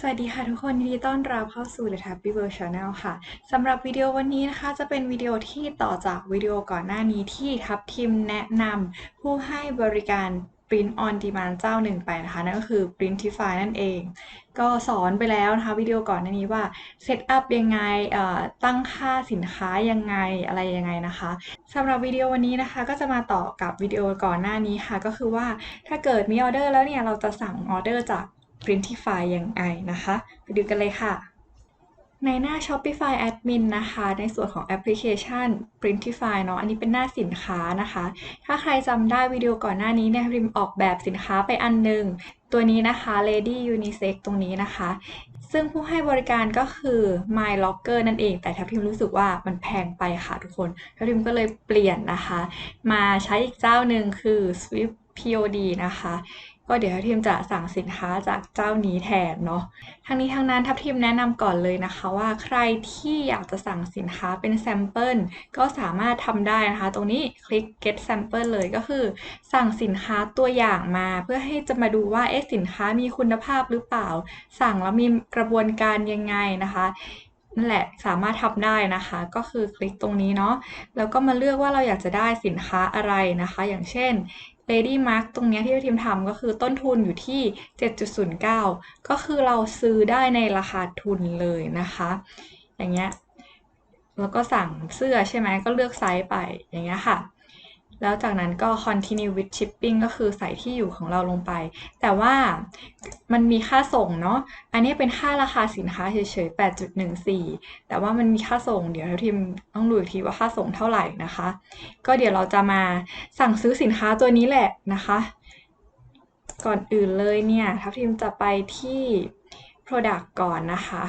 สวัสดีค่ะทุกคนยินดีต้อนรับเข้าสู่ The Happy World Channel ค่ะสำหรับวิดีโอวันนี้นะคะ จะเป็นวิดีโอที่ต่อจากวิดีโอก่อนหน้านี้ที่ทับทิมแนะนำผู้ให้บริการ Print on Demand เจ้าหนึ่งไปนะคะ นั่นก็คือ Printify นั่นเอง ก็สอนไปแล้วนะคะวิดีโอก่อนหน้านี้ว่าเซตอัพยังไงตั้งค่าสินค้ายังไงอะไรยังไงนะคะสำหรับวิดีโอวันนี้นะคะ ก็จะมาต่อกับวิดีโอก่อนหน้านี้ค่ะ ก็คือว่าถ้าเกิดมีออเดอร์แล้วเนี่ยเราจะสั่งออเดอร์จาก Printify ยังไงนะคะ ไปดูกันเลยค่ะ ในหน้า Shopify Admin นะคะ ในส่วนของแอปพลิเคชัน Printify เนาะอันนี้เป็นหน้าสินค้านะคะ ถ้าใครจำได้วิดีโอก่อนหน้านี้เนี่ยริมออกแบบสินค้าไปอันหนึ่งตัวนี้นะคะ Lady Unisex ตรงนี้นะคะซึ่งผู้ให้บริการก็คือ My Locker นั่นเอง แต่ถ้าพิมรู้สึกว่ามันแพงไปค่ะทุกคนถ้าพิมก็เลยเปลี่ยนนะคะ มาใช้อีกเจ้าหนึ่งคือ Swift POD นะคะ ก็เดี๋ยวทีมจะสั่งสินค้าจากเจ้านี้แทนเนาะทั้งนี้ทั้งนั้นทัพทีมแนะนำก่อนเลยนะคะว่าใครที่อยากจะสั่งสินค้าเป็นแซมเปิลก็สามารถทำได้นะคะ ตรงนี้คลิก get sample เลยก็คือ สั่งสินค้าตัวอย่างมา เพื่อให้จะมาดูว่าเอ๊ะสินค้ามีคุณภาพหรือเปล่า สั่งแล้วมีกระบวนการยังไงนะคะนั่นแหละสามารถทำได้นะคะ ก็คือคลิกตรงนี้เนาะแล้วก็มาเลือกว่าเราอยากจะได้สินค้าอะไรนะคะ อย่างเช่น Lady Mark ตรงนี้ที่ทีมทำก็คือต้นทุนอยู่ที่ 7.09 ก็คือเราซื้อได้ในราคาทุนเลยนะคะ อย่างเงี้ยแล้วก็สั่งเสื้อใช่ไหมก็เลือกไซส์ไปอย่างเงี้ยค่ะ แล้วจากนั้นก็ continue with shipping ก็คือใส่ที่อยู่ของเราลงไป แต่ว่ามันมีค่าส่งเนาะ อันนี้เป็นค่าราคาสินค้าเฉยๆ 8.14 แต่ว่ามันมีค่าส่ง เดี๋ยวทีมต้องดูอีกทีว่าค่าส่งเท่าไหร่นะคะ ก็เดี๋ยวเราจะมาสั่งซื้อสินค้าตัวนี้แหละนะคะ ก่อนอื่นเลยเนี่ยทัพทีมจะไปที่ product ก่อนนะคะ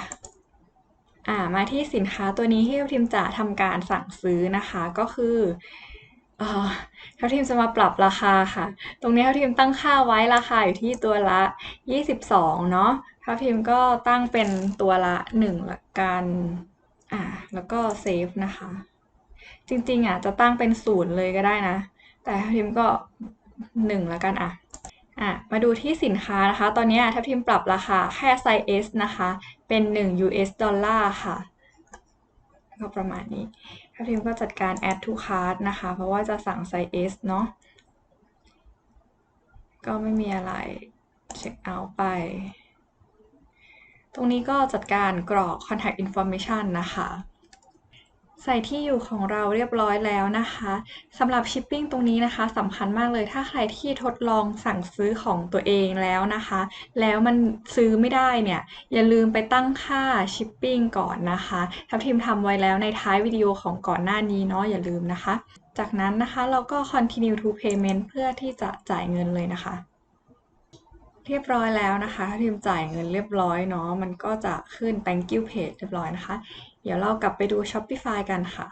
อ่ามาที่สินค้าตัวนี้ที่ทัพทีมจะทำการสั่งซื้อนะคะก็คือ เท่าทีมจะมาปรับราคาค่ะ ตรงนี้เท่าทีมตั้งค่าไว้ราคาอยู่ที่ตัวละ 22 เนาะเท่าทีมก็ตั้งเป็นตัวละ1ละกัน อ่า แล้วก็เซฟนะคะ จริงๆอะจะตั้งเป็นศูนย์เลยก็ได้นะ แต่ทัพทีมก็ 1ละกันอะอะ มาดูที่สินค้านะคะ ตอนนี้ทัพทีมปรับราคาแค่ไซส์ S นะคะ เป็น 1 US ดอลลาร์ค่ะ ก็ประมาณนี้ ถ้าพิมก็จัดการ add to cart นะคะ เพราะว่าจะสั่งไซส์ S เนาะ ก็ไม่มีอะไร เช็คเอาท์ไป ตรงนี้ก็จัดการกรอก contact information นะคะ ใส่ที่อยู่ของเราเรียบร้อยแล้วนะคะสำหรับชิปปิ้งตรงนี้นะคะสำคัญมากเลยถ้าใครที่ทดลองสั่งซื้อของตัวเองแล้วนะคะ แล้วมันซื้อไม่ได้เนี่ย อย่าลืมไปตั้งค่าชิปปิ้งก่อนนะคะทัพทีมทำไว้แล้วในท้ายวิดีโอของก่อนหน้านี้เนาะอย่าลืมนะคะ จากนั้นนะคะเราก็ continue to payment เพื่อที่จะจ่ายเงินเลยนะคะ เรียบร้อยแล้วนะคะถ้าทีมจ่ายเงินเรียบร้อยเนาะมันก็จะขึ้น thank you page เรียบร้อยนะคะ เดี๋ยวเรากลับไปดู Shopify กันค่ะ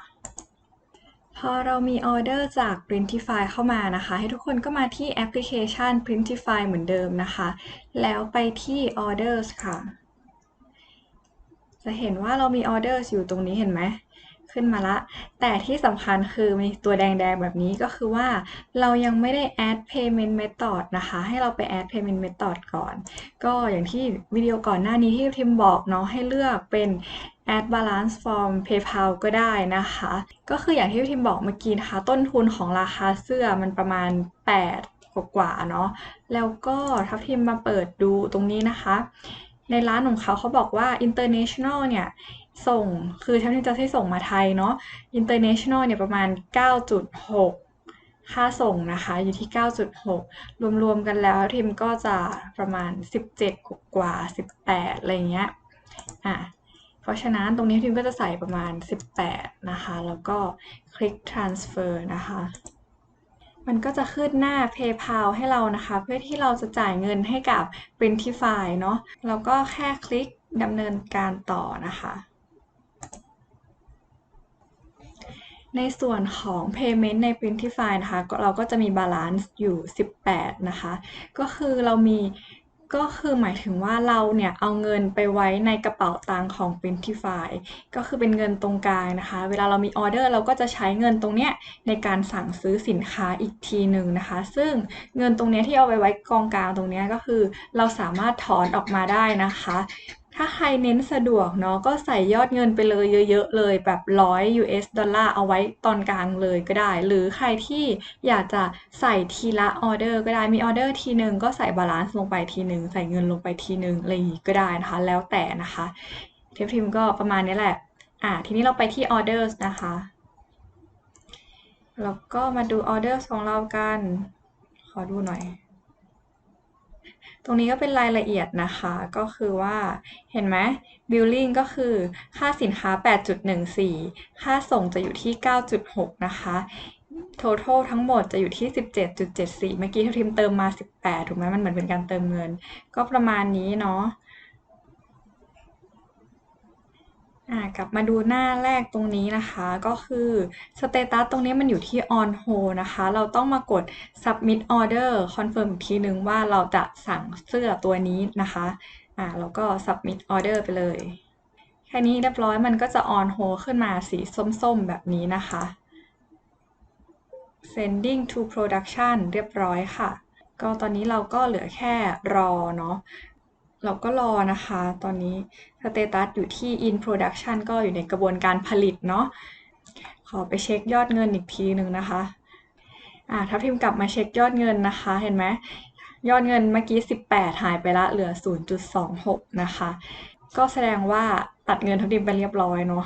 พอเรามีออเดอร์จาก Printify เข้ามานะคะ ให้ทุกคนก็มาที่แอปพลิเคชัน Printify เหมือนเดิมนะคะ แล้วไปที่ Orders ค่ะ จะเห็นว่าเรามี Orders อยู่ตรงนี้เห็นไหม ขึ้นมาละ แต่ที่สำคัญคือมีตัวแดงๆแบบนี้ก็คือว่าเรายังไม่ได้ add payment method นะคะ ให้เราไป add payment method ก่อน ก็อย่างที่วิดีโอก่อนหน้านี้ที่ทิมบอกเนาะให้เลือกเป็น add balance from PayPal ก็ได้นะคะ ก็คืออย่างที่ทิมบอกเมื่อกี้นะคะ ต้นทุนของราคาเสื้อมันประมาณ 8 กว่าเนาะ แล้วก็ทับทิมมาเปิดดูตรงนี้นะคะ ในร้านของเขาเขาบอกว่า international เนี่ย ส่งคือทัพทิมจะให้ส่งมาไทยเนาะ international เนี่ยประมาณ 9.6 ค่าส่งนะคะอยู่ที่ 9.6 รวมๆกันแล้วทิมก็จะประมาณ 17 กว่า 18 อะไรเงี้ยอะเพราะฉะนั้นตรงนี้ทิมก็จะใส่ประมาณ 18 นะคะ แล้วก็คลิก transfer นะคะมันก็จะขึ้นหน้า PayPal ให้เรานะคะ เพื่อที่เราจะจ่ายเงินให้กับ Printify เนาะแล้วก็แค่คลิกดำเนินการต่อนะคะ ในส่วนของ payment ใน Printify นะคะเราก็จะมี balance อยู่ 18 นะคะ ก็คือเรามีก็คือหมายถึงว่าเราเนี่ยเอาเงินไปไว้ในกระเป๋าตังค์ของ Printify ก็คือเป็นเงินตรงกลางนะคะ เวลาเรามีออเดอร์เราก็จะใช้เงินตรงเนี้ยในการสั่งซื้อสินค้าอีกทีหนึ่งนะคะ ซึ่งเงินตรงเนี้ยที่เอาไปไว้กองกลางตรงเนี้ยก็คือ เราสามารถถอนออกมาได้นะคะ ถ้าใครเน้นสะดวกเนาะก็ใส่ยอดเงินไปเลยเยอะๆเลยแบบร้อย US ดอลลาร์เอาไว้ตอนกลางเลยก็ได้ หรือใครที่อยากจะใส่ทีละออเดอร์ก็ได้มีออเดอร์ทีหนึ่งก็ใส่บาลานซ์ลงไปทีหนึ่งใส่เงินลงไปทีหนึ่งอะไรอย่างงี้ก็ได้นะคะ แล้วแต่นะคะเทปทิมก็ประมาณนี้แหละอ่าทีนี้เราไปที่ออเดอร์นะคะแล้วก็มาดูออเดอร์ของเรากัน ขอดูหน่อย ตรงนี้ก็เป็นรายละเอียดนะคะก็คือว่าเห็นไหม billing ก็คือค่าสินค้า 8.14 ค่าส่งจะอยู่ที่ 9.6 นะคะ total ทั้งหมดจะอยู่ที่ 17.74 เมื่อกี้ที่ทิมเติมมา 18 ถูกไหมมันเหมือนเป็นการเติมเงิน ก็ประมาณนี้เนาะ อ่ากลับมาดูหน้าแรกตรงนี้นะคะ ก็คือสเตตัสตรงนี้มันอยู่ที่ on hold นะคะ เราต้องมากด submit order confirm อีกทีนึงว่าเราจะสั่งเสื้อตัวนี้นะคะอ่าแล้วก็ submit order ไปเลย แค่นี้เรียบร้อยมันก็จะ on hold ขึ้นมาสีส้มๆ แบบนี้นะคะ sending to production เรียบร้อยค่ะ ก็ตอนนี้เราก็เหลือแค่รอเนาะ เราก็รอนะคะ ตอนนี้สเตตัสอยู่ที่ in production ก็อยู่ในกระบวนการผลิตเนาะ ขอไปเช็คยอดเงินอีกทีหนึ่งนะคะ อ่าทับทิมกลับมาเช็คยอดเงินนะคะ เห็นไหม ยอดเงินเมื่อกี้ 18 หายไปละ เหลือ 0.26 นะคะ ก็แสดงว่าตัดเงินทับทิมไปเรียบร้อยเนาะ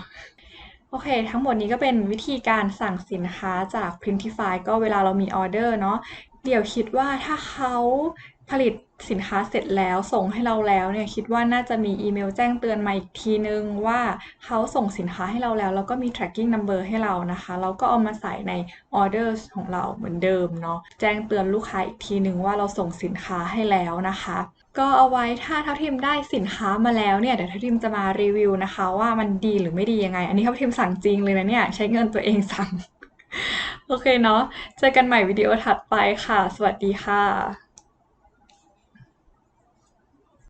โอเค ทั้งหมดนี้ก็เป็นวิธีการสั่งสินค้าจาก Printify ก็เวลาเรามีออเดอร์เนาะ เดี๋ยวคิดว่าถ้าเขา ผลิตสินค้าเสร็จแล้วส่งให้เราแล้วเนี่ยคิดว่าน่าจะมีอีเมลแจ้งเตือนมาอีกทีนึงว่าเขาส่งสินค้าให้เราแล้ว แล้วก็มี tracking number ให้เรานะคะเราก็เอามาใส่ในออเดอร์ของเราเหมือนเดิมเนาะแจ้งเตือนลูกค้าอีกทีนึงว่าเราส่งสินค้าให้แล้วนะคะก็เอาไว้ถ้าเท่าทิมได้สินค้ามาแล้วเนี่ยเดี๋ยวเท่าทิมจะมารีวิวนะคะ ว่ามันดีหรือไม่ดียังไง อันนี้เท่าทิมสั่งจริงเลยนะเนี่ยใช้เงินตัวเองสั่ง โอเคเนาะเจอกันใหม่วิดีโอถัดไปค่ะ สวัสดีค่ะ